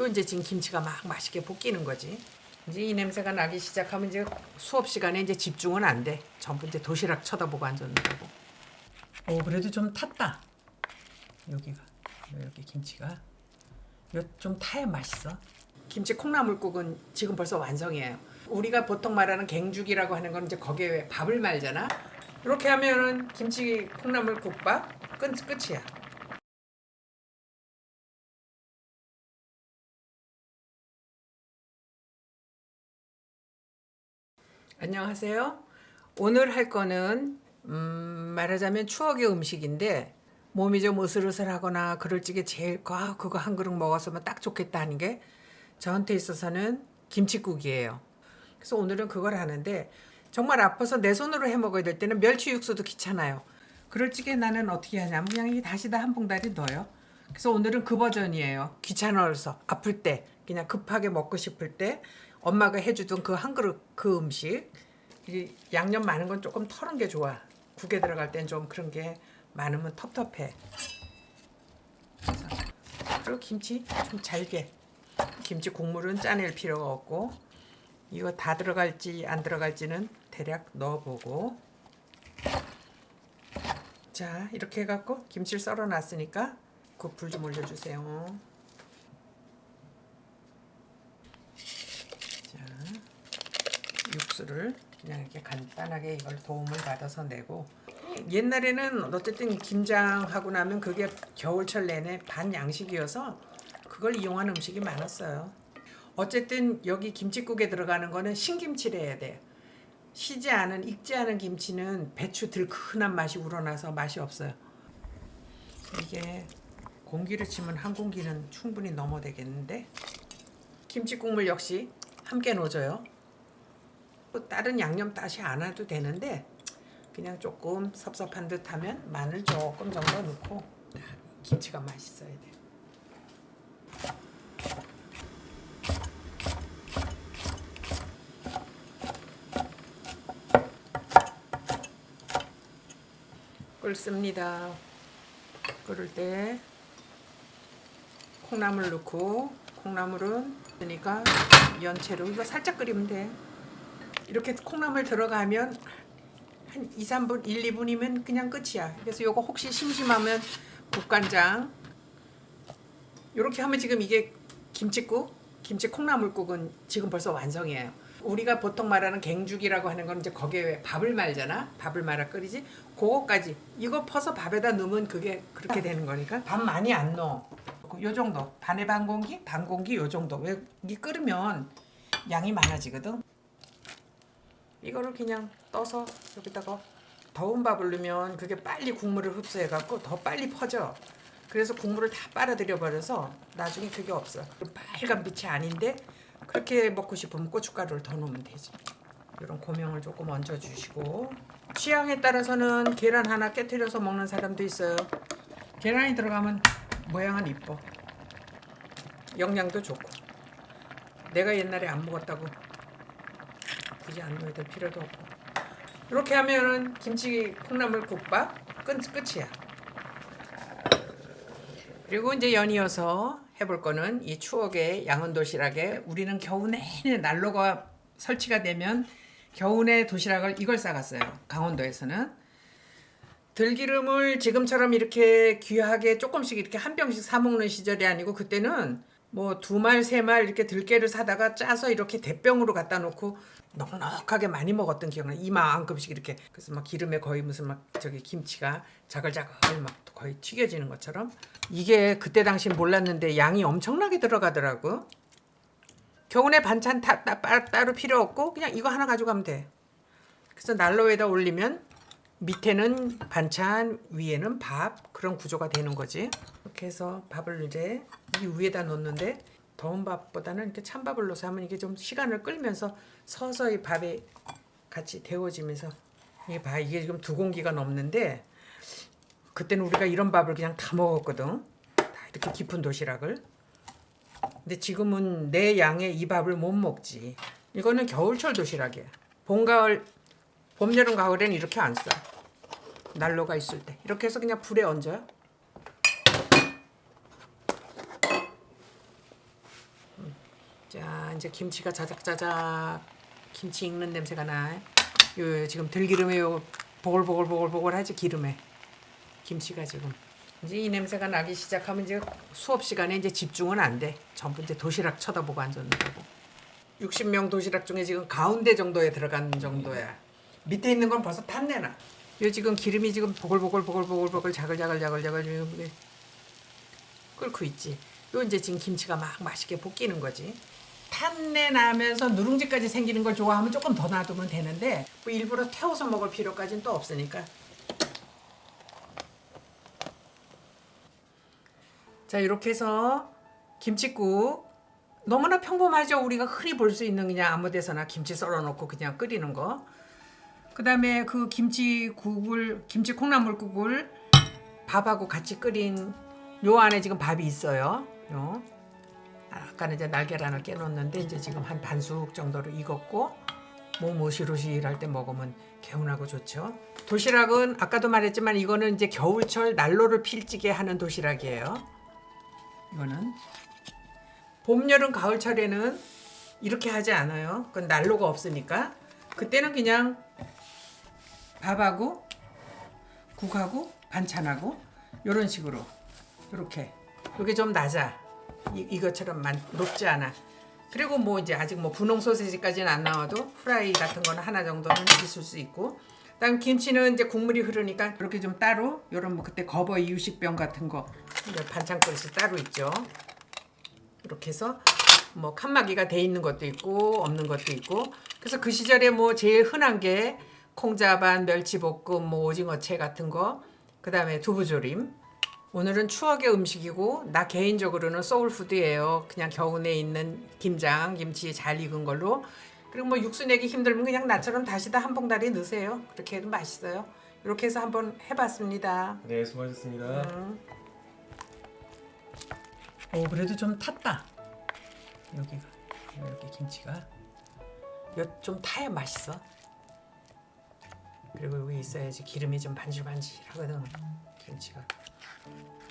또 이제 지금 김치가 막 맛있게 볶이는 거지. 이제 이 냄새가 나기 시작하면 이제 수업 시간에 이제 집중은 안 돼. 전부 이제 도시락 쳐다보고 앉았는다고. 오 그래도 좀 탔다. 여기가 여기 김치가 요좀 타야 맛있어. 김치 콩나물국은 지금 벌써 완성이에요. 우리가 보통 말하는 갱죽이라고 하는 건 이제 거기에 왜 밥을 말잖아. 이렇게 하면은 김치 콩나물국밥 끝 끝이야. 안녕하세요. 오늘 할 거는 음, 말하자면 추억의 음식인데 몸이 좀 으슬으슬하거나 그럴 적에 제일 아, 그거 한 그릇 먹었으면 딱 좋겠다 하는 게 저한테 있어서는 김치국이에요. 그래서 오늘은 그걸 하는데 정말 아파서 내 손으로 해 먹어야 될 때는 멸치 육수도 귀찮아요. 그럴 적에 나는 어떻게 하냐면 그냥 이 다시다 한 봉다리 넣어요. 그래서 오늘은 그 버전이에요. 귀찮아서 아플 때 그냥 급하게 먹고 싶을 때 엄마가 해주던 그 한 그릇 그 음식 이 양념 많은 건 조금 털은 게 좋아. 국에 들어갈 땐 좀 그런 게 많으면 텁텁해. 그리고 김치 좀 잘게. 김치 국물은 짜낼 필요가 없고 이거 다 들어갈지 안 들어갈지는 대략 넣어보고 자 이렇게 해갖고 김치를 썰어놨으니까 그 불 좀 올려주세요. 자 육수를 그냥 이렇게 간단하게 이걸 도움을 받아서 내고 옛날에는 어쨌든 김장하고 나면 그게 겨울철 내내 반 양식이어서 그걸 이용한 음식이 많았어요. 어쨌든 여기 김치국에 들어가는 거는 신김치를 해야 돼. 시지 않은 익지 않은 김치는 배추 들큰한 맛이 우러나서 맛이 없어요. 이게 공기를 치면 한 공기는 충분히 넘어 되겠는데 김치 국물 역시 함께 넣어줘요. 또 다른 양념 다시 안 해도 되는데 그냥 조금 섭섭한 듯하면 마늘 조금 정도 넣고 김치가 맛있어야 돼. 끓습니다. 끓을 때 콩나물 넣고 콩나물은 그러니까 연채로 이거 살짝 끓이면 돼. 이렇게 콩나물 들어가면 한 2, 3분, 1, 2분이면 그냥 끝이야. 그래서 요거 혹시 심심하면 국간장 이렇게 하면 지금 이게 김치국, 김치 콩나물국은 지금 벌써 완성이에요. 우리가 보통 말하는 갱죽이라고 하는 건 이제 거기에 왜 밥을 말잖아. 밥을 말아 끓이지. 그거까지 이거 퍼서 밥에다 넣으면 그게 그렇게 되는 거니까 밥 많이 안 넣어. 요 정도 반에 반 공기, 반 공기 요 정도. 왜 이게 끓으면 양이 많아지거든. 이거를 그냥 떠서 여기다가 더운 밥을 넣으면 그게 빨리 국물을 흡수해 갖고 더 빨리 퍼져. 그래서 국물을 다 빨아들여 버려서 나중에 그게 없어. 빨간 빛이 아닌데 그렇게 먹고 싶으면 고춧가루를 더 넣으면 되지. 이런 고명을 조금 얹어 주시고 취향에 따라서는 계란 하나 깨트려서 먹는 사람도 있어요. 계란이 들어가면 모양은 이뻐. 영양도 좋고. 내가 옛날에 안 먹었다고 굳이 안 넣어야 될 필요도 없고. 이렇게 하면은 김치 콩나물 국밥 끝 끝이야. 그리고 이제 연이어서 해볼 거는 이 추억의 양은 도시락에 우리는 겨우 내내 난로가 설치가 되면 겨우내 도시락을 이걸 싸갔어요. 강원도에서는 들기름을 지금처럼 이렇게 귀하게 조금씩 이렇게 한 병씩 사 먹는 시절이 아니고 그때는 뭐 두 말 세 말 이렇게 들깨를 사다가 짜서 이렇게 대병으로 갖다 놓고 넉넉하게 많이 먹었던 기억나. 이만큼씩 이렇게 그래서 막 기름에 거의 무슨 막 저기 김치가 자글자글 막 거의 튀겨지는 것처럼 이게 그때 당시 몰랐는데 양이 엄청나게 들어가더라고. 겨우내 반찬 다, 따, 따, 따로 필요 없고 그냥 이거 하나 가져가면 돼. 그래서 난로에다 올리면 밑에는 반찬, 위에는 밥 그런 구조가 되는 거지. 이렇게 해서 밥을 이제 이 위에다 놓는데 더운 밥보다는 이렇게 찬밥을 넣어서 하면 이게 좀 시간을 끌면서 서서히 밥에 같이 데워지면서 이게 봐 이게 지금 두 공기가 넘는데 그때는 우리가 이런 밥을 그냥 다 먹었거든. 다 이렇게 깊은 도시락을. 근데 지금은 내 양의 이 밥을 못 먹지. 이거는 겨울철 도시락이야. 봄, 가을, 봄, 여름, 가을엔 이렇게 안 써. 난로가 있을 때. 이렇게 해서 그냥 불에 얹어요. 자 이제 김치가 자작자작 김치 익는 냄새가 나. 요, 요 지금 들기름에 요 보글보글보글보글하지 기름에 김치가 지금 이제 이 냄새가 나기 시작하면 이제 수업 시간에 이제 집중은 안 돼. 전부 이제 도시락 쳐다보고 앉았는다고. 60명 도시락 중에 지금 가운데 정도에 들어간 정도야. 밑에 있는 건 벌써 탔내나. 요 지금 기름이 지금 보글보글보글보글보글 자글자글자글자글 이렇게 끓고 있지. 요 이제 지금 김치가 막 맛있게 볶이는 거지. 탄내 나면서 누룽지까지 생기는 걸 좋아하면 조금 더 놔두면 되는데 뭐 일부러 태워서 먹을 필요까지는 또 없으니까. 자 이렇게 해서 김치국 너무나 평범하죠. 우리가 흔히 볼 수 있는 그냥 아무 데서나 김치 썰어놓고 그냥 끓이는 거. 그다음에 그 김치국을 김치 콩나물국을 밥하고 같이 끓인 요 안에 지금 밥이 있어요. 요. 아까는 이제 날계란을 깨놓는데 이제 지금 한 반숙 정도로 익었고 몸 오실오실할 때 먹으면 개운하고 좋죠. 도시락은 아까도 말했지만 이거는 이제 겨울철 난로를 필지게 하는 도시락이에요. 이거는 봄, 여름, 가을철에는 이렇게 하지 않아요. 그건 난로가 없으니까 그때는 그냥 밥하고 국하고 반찬하고 이런 식으로 이렇게 이게 좀 낮아 이, 이것처럼 만, 높지 않아. 그리고 뭐 이제 아직 뭐 분홍 소세지까지는 안 나와도 프라이 같은 거는 하나 정도는 있을 수 있고. 그다음 김치는 이제 국물이 흐르니까 이렇게 좀 따로 이런 뭐 그때 거버 이유식병 같은 거 반찬 그릇이 따로 있죠. 이렇게 해서 뭐 칸막이가 돼 있는 것도 있고 없는 것도 있고. 그래서 그 시절에 뭐 제일 흔한 게 콩자반, 멸치볶음, 뭐 오징어채 같은 거. 그다음에 두부조림 오늘은 추억의 음식이고 나 개인적으로는 소울푸드예요. 그냥 겨우내 있는 김장, 김치 잘 익은 걸로. 그리고 뭐 육수 내기 힘들면 그냥 나처럼 다시다 한 봉다리 넣으세요. 그렇게 해도 맛있어요. 이렇게 해서 한번 해봤습니다. 네, 수고하셨습니다. 오 그래도 좀 탔다. 여기가 여기 김치가. 요- 좀 타야 맛있어. 그리고 여기 있어야지 기름이 좀 반질반질하거든 김치가 Thank you.